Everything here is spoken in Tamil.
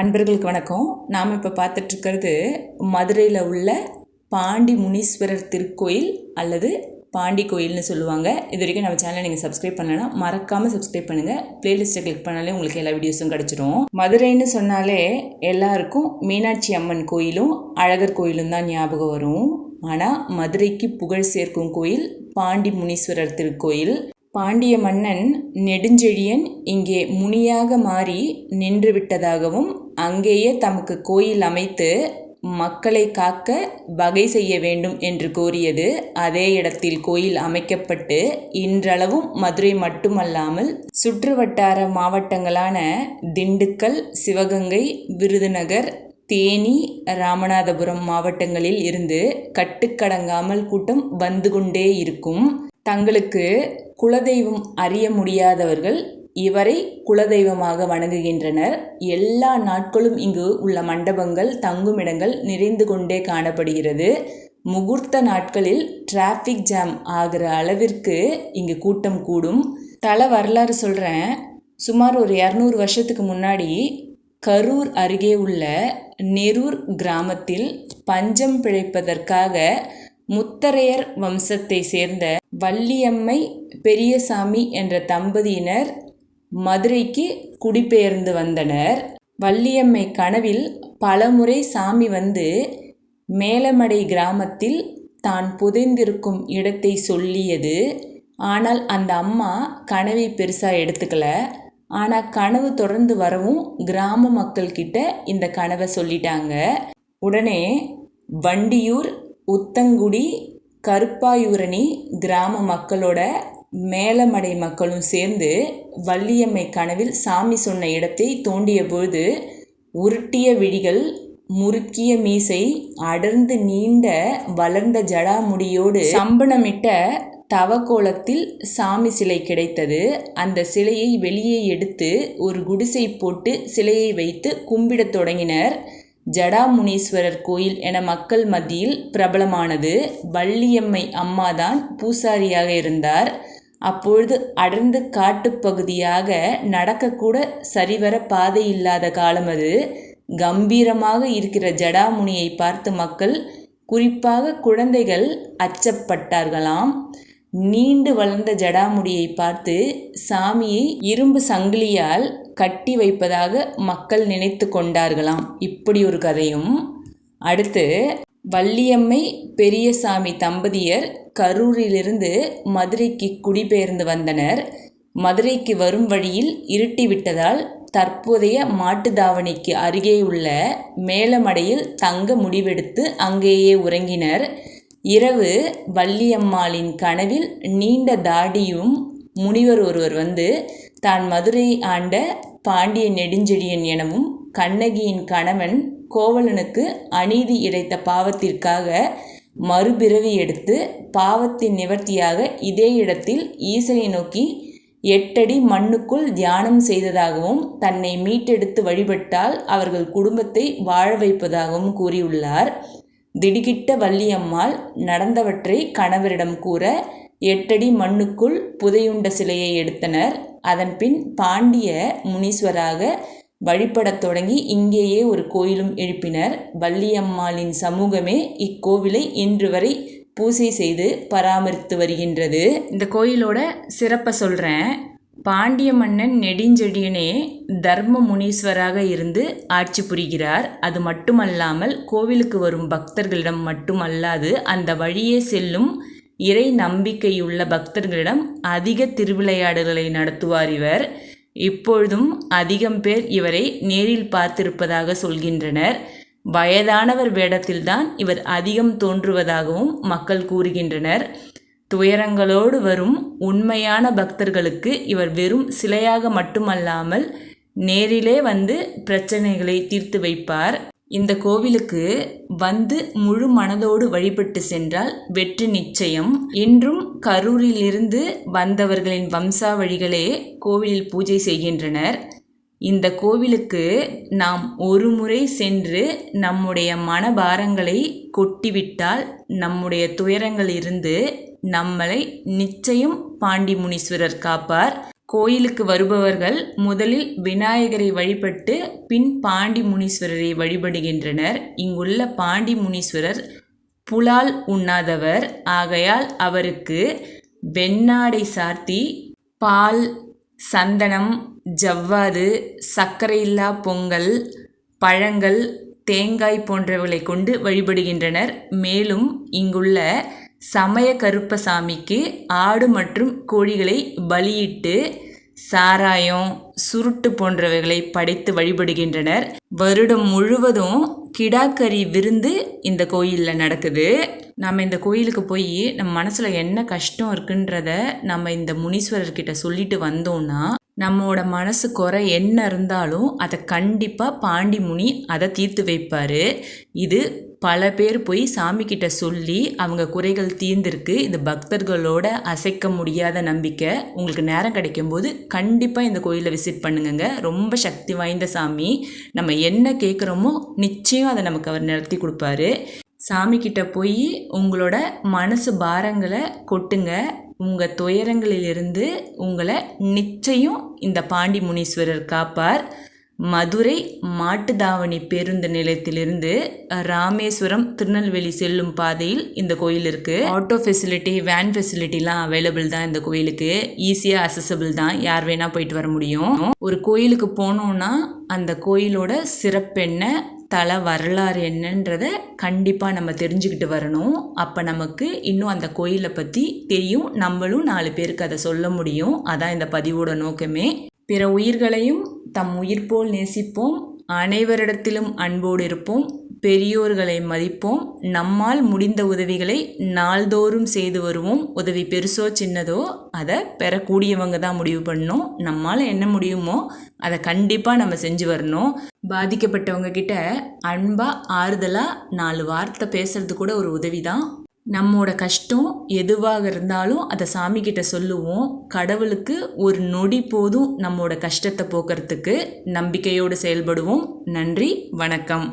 அன்பர்களுக்கு வணக்கம். நாம் இப்போ பார்த்துட்ருக்கிறது மதுரையில் உள்ள பாண்டி முனீஸ்வரர் திருக்கோயில் அல்லது பாண்டி கோயில்னு சொல்லுவாங்க. இது வரைக்கும் நம்ம சேனலை நீங்கள் சப்ஸ்கிரைப் பண்ணலைன்னா மறக்காமல் சப்ஸ்கிரைப் பண்ணுங்கள் பிளேலிஸ்ட்டை கிளிக் பண்ணாலே உங்களுக்கு எல்லா வீடியோஸும் கிடச்சிரும். மதுரைன்னு சொன்னாலே எல்லாருக்கும் மீனாட்சி அம்மன் கோயிலும் அழகர் கோயிலும் தான் ஞாபகம் வரும். ஆனால் மதுரைக்கு புகழ் சேர்க்கும் கோயில் பாண்டி முனீஸ்வரர் திருக்கோயில். பாண்டிய மன்னன் நெடுஞ்செழியன் இங்கே முனியாக மாறி நின்று விட்டதாகவும் அங்கேயே தமக்கு கோயில் அமைத்து மக்களை காக்க வகை செய்ய வேண்டும் என்று கோரியது. அதே இடத்தில் கோயில் அமைக்கப்பட்டு இன்றளவும் மதுரை மட்டுமல்லாமல் சுற்றுவட்டார மாவட்டங்களான திண்டுக்கல் சிவகங்கை விருதுநகர் தேனி ராமநாதபுரம் மாவட்டங்களில் இருந்து கட்டுக்கடங்காமல் கூட்டம் வந்து கொண்டே இருக்கும். தங்களுக்கு குலதெய்வம் அறிய முடியாதவர்கள் இவரை குலதெய்வமாக வணங்குகின்றனர். எல்லா நாட்களும் இங்கு உள்ள மண்டபங்கள் தங்குமிடங்கள் நிறைந்து கொண்டே காணப்படுகிறது. முகூர்த்த நாட்களில் டிராஃபிக் ஜாம் ஆகிற அளவிற்கு இங்கு கூட்டம் கூடும். தல வரலாறு சொல்கிறேன் சுமார் ஒரு இரநூறு வருஷத்துக்கு முன்னாடி கரூர் அருகே உள்ள நெரூர் கிராமத்தில் பஞ்சம் பிழைப்பதற்காக முத்தரையர் வம்சத்தை சேர்ந்த வள்ளியம்மை பெரியசாமி என்ற தம்பதியினர் மதுரைக்கு குடிபெயர்ந்து வந்தனர். வள்ளியம்மை கனவில் பலமுறை சாமி வந்து மேலமடை கிராமத்தில் தான் புதைந்திருக்கும் இடத்தை சொல்லியது. ஆனால் அந்த அம்மா கனவை பெருசாக எடுத்துக்கல. ஆனால் கனவு தொடர்ந்து வரவும் கிராம மக்கள்கிட்ட இந்த கனவை சொல்லிட்டாங்க. உடனே வண்டியூர் உத்தங்குடி கருப்பாயூரணி கிராம மக்களோட மேலமடை மக்களும் சேர்ந்து வள்ளியம்மை கனவில் சாமி சொன்ன இடத்தை தோண்டிய பொழுது உருட்டிய விழிகள் முறுக்கிய மீசை அடர்ந்து நீண்ட வளர்ந்த ஜடாமுடியோடு சம்பணமிட்ட தவக்கோலத்தில் சாமி சிலை கிடைத்தது. அந்த சிலையை வெளியே எடுத்து ஒரு குடிசை போட்டு சிலையை வைத்து கும்பிடத் தொடங்கினர். ஜடாமுனீஸ்வரர் கோயில் என மக்கள் மத்தியில் பிரபலமானது. வள்ளியம்மை அம்மாதான் பூசாரியாக இருந்தார். அப்பொழுது அடர்ந்து காட்டுப்பகுதியாக நடக்கக்கூட சரிவர பாதை இல்லாத காலம் அது. கம்பீரமாக இருக்கிற ஜடாமுனியை பார்த்து மக்கள் குறிப்பாக குழந்தைகள் அச்சப்பட்டார்களாம். நீண்டு வளர்ந்த ஜடாமுடியை பார்த்து சாமியை இரும்பு சங்கிலியால் கட்டி வைப்பதாக மக்கள் நினைத்து கொண்டார்களாம். இப்படி ஒரு கதையும். அடுத்து வள்ளியம்மை பெரியசாமி தம்பதியர் கரூரிலிருந்து மதுரைக்கு குடிபெயர்ந்து வந்தனர். மதுரைக்கு வரும் வழியில் இருட்டிவிட்டதால் தற்போதைய மாட்டுத்தாவணிக்கு அருகே உள்ள மேலமடையில் தங்க முடிவெடுத்து அங்கேயே உறங்கினர். இரவு வள்ளியம்மாளின் கனவில் நீண்ட தாடியும் முனிவர் ஒருவர் வந்து தான் மதுரை ஆண்ட பாண்டிய நெடுஞ்செழியன் எனவும் கண்ணகியின் கணவன் கோவலனுக்கு அநீதி இழைத்த பாவத்திற்காக மறுபிறவி எடுத்து பாவத்தின் நிவர்த்தியாக இதே இடத்தில் ஈசனை நோக்கி எட்டடி மண்ணுக்குள் தியானம் செய்ததாகவும் தன்னை மீட்டெடுத்து வழிபட்டால் அவர்கள் குடும்பத்தை வாழ வைப்பதாகவும் கூறியுள்ளார். திடுகிட்ட வள்ளியம்மாள் நடந்தவற்றை கணவரிடம் கூற எட்டடி மண்ணுக்குள் புதையுண்ட சிலையை எடுத்தனர். அதன்பின் பாண்டிய முனீஸ்வராக வழிபடத் தொடங்கி இங்கேயே ஒரு கோயிலும் எழுப்பினர். வள்ளியம்மாளின் சமூகமே இக்கோவிலை இன்று வரை பூசை செய்து பராமரித்து வருகின்றது. இந்த கோயிலோட சிறப்பை சொல்கிறேன் பாண்டிய மன்னன் நெடுஞ்செழியனே தர்ம முனீஸ்வராக இருந்து ஆட்சி புரிகிறார். அது மட்டுமல்லாமல் கோவிலுக்கு வரும் பக்தர்களிடம் மட்டுமல்லாது அந்த வழியே செல்லும் இறை நம்பிக்கையுள்ள பக்தர்களிடம் அதிக திருவிளையாடல்களை நடத்துவார் இவர். இப்பொழுதும் அதிகம் பேர் இவரை நேரில் பார்த்திருப்பதாக சொல்கின்றனர். வயதானவர் வேடத்தில்தான் இவர் அதிகம் தோன்றுவதாகவும் மக்கள் கூறுகின்றனர். துயரங்களோடு வரும் உண்மையான பக்தர்களுக்கு இவர் வெறும் சிலையாக மட்டுமல்லாமல் நேரிலே வந்து பிரச்சனைகளை தீர்த்து வைப்பார். இந்த கோவிலுக்கு வந்து முழு மனதோடு வழிபட்டு சென்றால் வெற்றி நிச்சயம். இன்றும் கரூரிலிருந்து வந்தவர்களின் வம்சாவழிகளே கோவிலில் பூஜை செய்கின்றனர். இந்த கோவிலுக்கு நாம் ஒரு முறை சென்று நம்முடைய மனபாரங்களை கொட்டிவிட்டால் நம்முடைய துயரங்களிலிருந்து நம்மளை நிச்சயம் பாண்டி முனீஸ்வரர் காப்பார். கோயிலுக்கு வருபவர்கள் முதலில் விநாயகரை வழிபட்டு பின் பாண்டி முனீஸ்வரரை வழிபடுகின்றனர். இங்குள்ள பாண்டி முனீஸ்வரர் புலால் உண்ணாதவர். ஆகையால் அவருக்கு வெண்ணாடை சார்த்தி பால் சந்தனம் ஜவ்வாது சர்க்கரையில்லா பொங்கல் பழங்கள் தேங்காய் போன்றவைகளை கொண்டு வழிபடுகின்றனர். மேலும் இங்குள்ள சமய கருப்பசாமிக்கு ஆடு மற்றும் கோழிகளை பலியிட்டு சாராயம் சுருட்டு போன்றவைகளை படைத்து வழிபடுகின்றனர். வருடம் முழுவதும் கிடாக்கறி விருந்து இந்த கோயிலில் நடக்குது. நம்ம இந்த கோயிலுக்கு போய் நம்ம மனசில் என்ன கஷ்டம் இருக்குன்றத நம்ம இந்த முனீஸ்வரர்கிட்ட சொல்லிட்டு வந்தோம்னா நம்மோட மனசு குறை என்ன இருந்தாலும் அதை கண்டிப்பாக பாண்டி முனி அதை தீர்த்து வைப்பார். இது பல பேர் போய் சாமிக்கிட்ட சொல்லி அவங்க குறைகள் தீர்ந்திருக்கு. இது பக்தர்களோட அசைக்க முடியாத நம்பிக்கை உங்களுக்கு நேரம் கிடைக்கும்போது கண்டிப்பாக இந்த கோயிலை விசிட் பண்ணுங்கங்க. ரொம்ப சக்தி வாய்ந்த சாமி. நம்ம என்ன கேட்குறோமோ நிச்சயம் அதை நமக்கு அவர் நடத்தி கொடுப்பாரு. சாமிக்கிட்ட போய் உங்களோட மனசு பாரங்களை கொட்டுங்க. உங்கள் துயரங்களிலிருந்து உங்களை நிச்சயம் இந்த பாண்டி முனீஸ்வரர் காப்பார். மதுரை மாட்டுதாவணி பேருந்து நிலையத்திலிருந்து ராமேஸ்வரம் திருநெல்வேலி செல்லும் பாதையில் இந்த கோயில் இருக்குது ஆட்டோ ஃபெசிலிட்டி வேன் ஃபெசிலிட்டிலாம் அவைலபிள் தான் இந்த கோயிலுக்கு. ஈஸியாக அசசபிள் தான். யார் வேணால் போயிட்டு வர முடியும். ஒரு கோயிலுக்கு போனோன்னா அந்த கோயிலோட சிறப்பென்ன தல வரலாறு என்னன்றத கண்டிப்பாக நம்ம தெரிஞ்சுக்கிட்டு வரணும். அப்போ நமக்கு இன்னும் அந்த கோயிலை பற்றி தெரியும். நம்மளும் நாலு பேருக்கு அதை சொல்ல முடியும். அதான் இந்த பதிவோட நோக்கமே. பிற உயிர்களையும் தம் உயிர் போல் நேசிப்போம். அனைவரிடத்திலும் அன்போடு இருப்போம். பெரியோர்களை மதிப்போம். நம்மால் முடிந்த உதவிகளை நாள்தோறும் செய்து வருவோம். உதவி பெருசோ சின்னதோ அதை பெறக்கூடியவங்க தான் முடிவு பண்ணணும். நம்மால் என்ன முடியுமோ அதை கண்டிப்பாக நம்ம செஞ்சு வரணும். பாதிக்கப்பட்டவங்க கிட்ட அன்பாக ஆறுதலாக நாலு வார்த்தை பேசுறது கூட ஒரு உதவி தான். நம்மோட கஷ்டம் எதுவாக இருந்தாலும் அதை சாமி கிட்ட சொல்லுவோம். கடவுளுக்கு ஒரு நொடி போதும் நம்மோட கஷ்டத்தை போக்குறதுக்கு நம்பிக்கையோடு செயல்படுவோம். நன்றி வணக்கம்.